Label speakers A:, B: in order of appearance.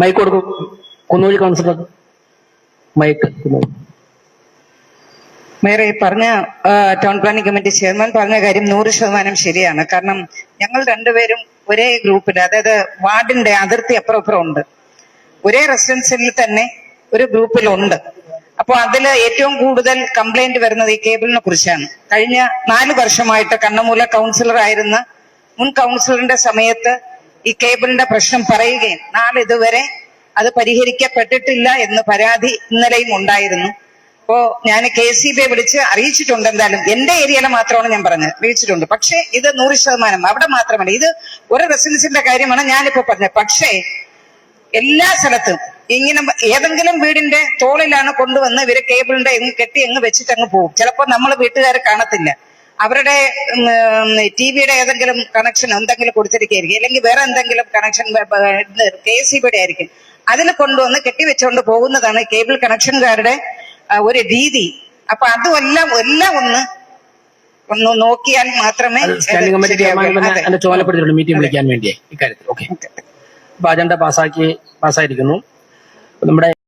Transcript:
A: Mic കൊടുക്കും. കുന്നൂരി councillor mike മേറെ
B: മേയർ ഈ പറഞ്ഞ ടൗൺ പ്ലാനിംഗ് കമ്മിറ്റി ചെയർമാൻ പറഞ്ഞ കാര്യം നൂറ് ശതമാനം ശരിയാണ്. കാരണം ഞങ്ങൾ രണ്ടുപേരും ഒരേ ഗ്രൂപ്പിൽ അതായത് വാർഡിന്റെ അതിർത്തി അപ്പുറം അപ്പുറം ഉണ്ട്. ഒരേ റെസിഡൻസിൽ തന്നെ ഒരു ഗ്രൂപ്പിലുണ്ട് അപ്പോൾ അതിൽ ഏറ്റവും കൂടുതൽ കംപ്ലൈന്റ് വരുന്നത് ഈ കേബിളിനെ കുറിച്ചാണ്. കഴിഞ്ഞ നാല് വർഷമായിട്ട് കണ്ണമൂല കൗൺസിലർ ആയിരുന്ന മുൻ കൗൺസിലറിന്റെ സമയത്ത് ഈ കേബിളിന്റെ പ്രശ്നം പറയുകയും നാളെ ഇതുവരെ അത് പരിഹരിക്കപ്പെട്ടിട്ടില്ല എന്ന് പരാതി ഇന്നലെയും ഉണ്ടായിരുന്നു. അപ്പോ ഞാൻ കെ സി ബിയെ വിളിച്ച് അറിയിച്ചിട്ടുണ്ട് എന്തായാലും. എന്റെ ഏരിയയിലെ മാത്രമാണ് ഞാൻ പറഞ്ഞത്. അറിയിച്ചിട്ടുണ്ട്. പക്ഷേ ഇത് നൂറ് ശതമാനം അവിടെ മാത്രമല്ല. ഇത് ഒരു റെസിഡൻസിന്റെ കാര്യമാണ് ഞാനിപ്പോ പറഞ്ഞത്. പക്ഷേ എല്ലാ സ്ഥലത്തും ഇങ്ങനെ ഏതെങ്കിലും വീടിന്റെ തോളിലാണ് കൊണ്ടുവന്ന് ഇവർ കേബിളിന്റെ എങ്ങ് കെട്ടി അങ്ങ് വെച്ചിട്ട് അങ്ങ് പോകും. ചിലപ്പോൾ നമ്മൾ വീട്ടുകാരെ കാണത്തില്ല. അവരുടെ ടി വിയുടെ ഏതെങ്കിലും കണക്ഷൻ എന്തെങ്കിലും കൊടുത്തിരിക്കുകയായിരിക്കും. അല്ലെങ്കിൽ വേറെ എന്തെങ്കിലും കണക്ഷൻ കെ സി ബിയുടെ ആയിരിക്കും. അതിൽ കൊണ്ടുവന്ന് കെട്ടിവെച്ചുകൊണ്ട് പോകുന്നതാണ് കേബിൾ കണക്ഷൻകാരുടെ ഒരു രീതി. അപ്പൊ അതുമെല്ലാം എല്ലാം ഒന്ന് ഒന്ന് നോക്കിയാൽ മാത്രമേ
A: ചുമതലപ്പെടുത്തിയിട്ടുണ്ട് മീറ്റിംഗ് വിളിക്കാൻ വേണ്ടിയേ ഇക്കാര്യത്തിൽ. ഓക്കെ അപ്പൊ അജണ്ട പാസ്സാക്കി പാസ്സായിരിക്കുന്നു നമ്മുടെ